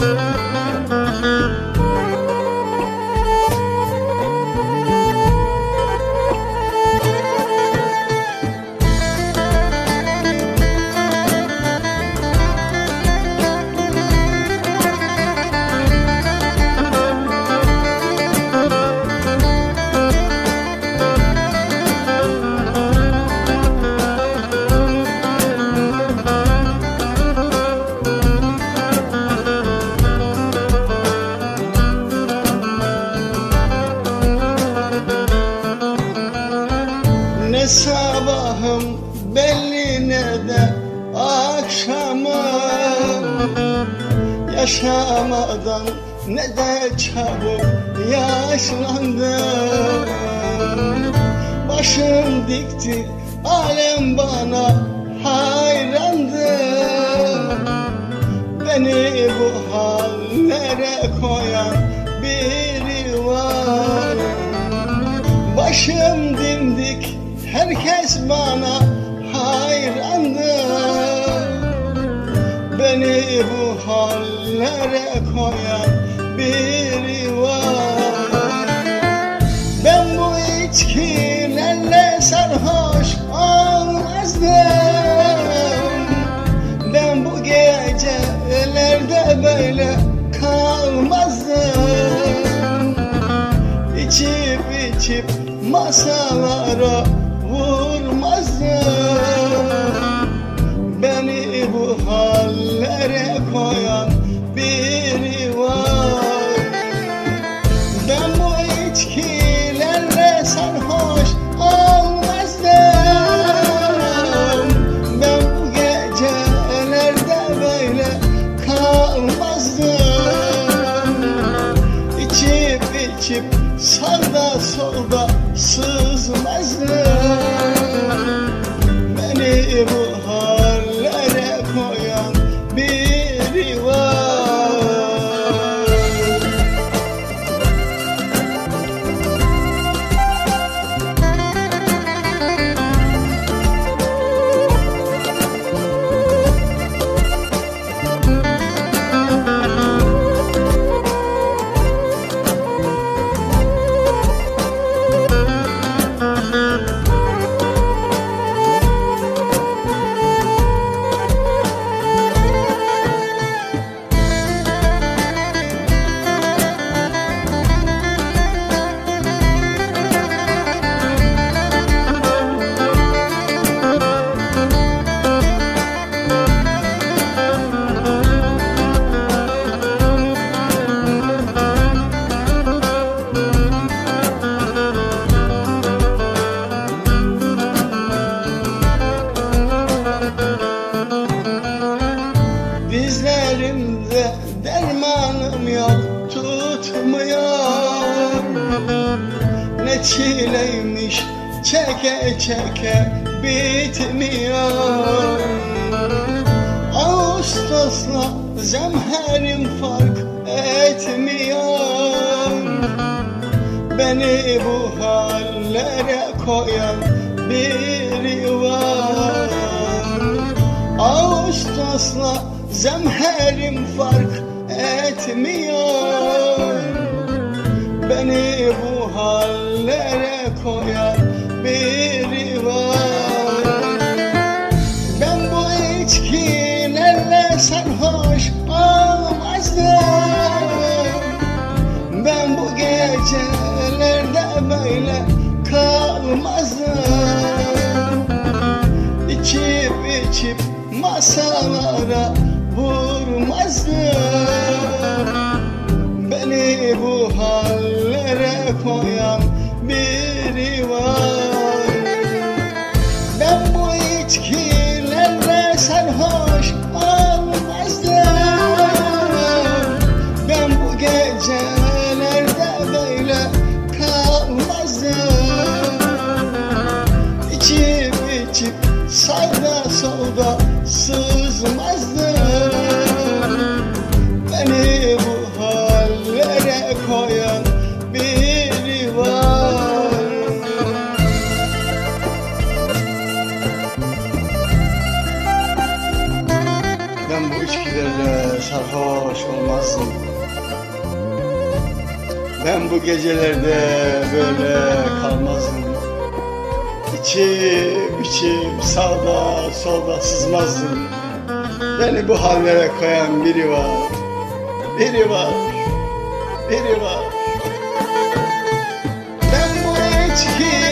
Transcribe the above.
Música Sabahım belli ne de akşamım Yaşamadan ne de çabuk yaşlandım. Başım dikti alem bana hayrandı. Beni bu hallere koyan biri var. Başım dimdik herkes bana hayrandı Beni bu hallere koyan biri var. Ben bu içkilerle sarhoş olmazdım. Ben bu gecelerde böyle kalmazdım. İçip içip masalara vurmazdım Beni bu hallere koyan biri var. Ben bu içkilerle sarhoş olmazdım Ben bu gecelerde böyle kalmazdım. İçip içip sağda solda sızmazdım Ne çileymiş çeke çeke bitmiyor. Ağustos'la zemherim fark etmiyor. Beni bu hallere koyan biri var Ağustos'la zemherim fark etmiyor Beni bu hallere koyan biri var. Ben bu içkilerle sarhoş olmazdım? Ben bu gecelerde böyle kalmazdım. İçip içip masalara koyan biri var. Ben bu içkilerle sarhoş olmazdım. Ben bu gecelerde böyle kalmazdım. İçip içip sağda solda sızmazdım Ben bu gecelerde böyle kalmazdım. İçip içip sağda solda sızmazdım Beni bu hallere koyan biri var Biri var Biri var. Ben bu içki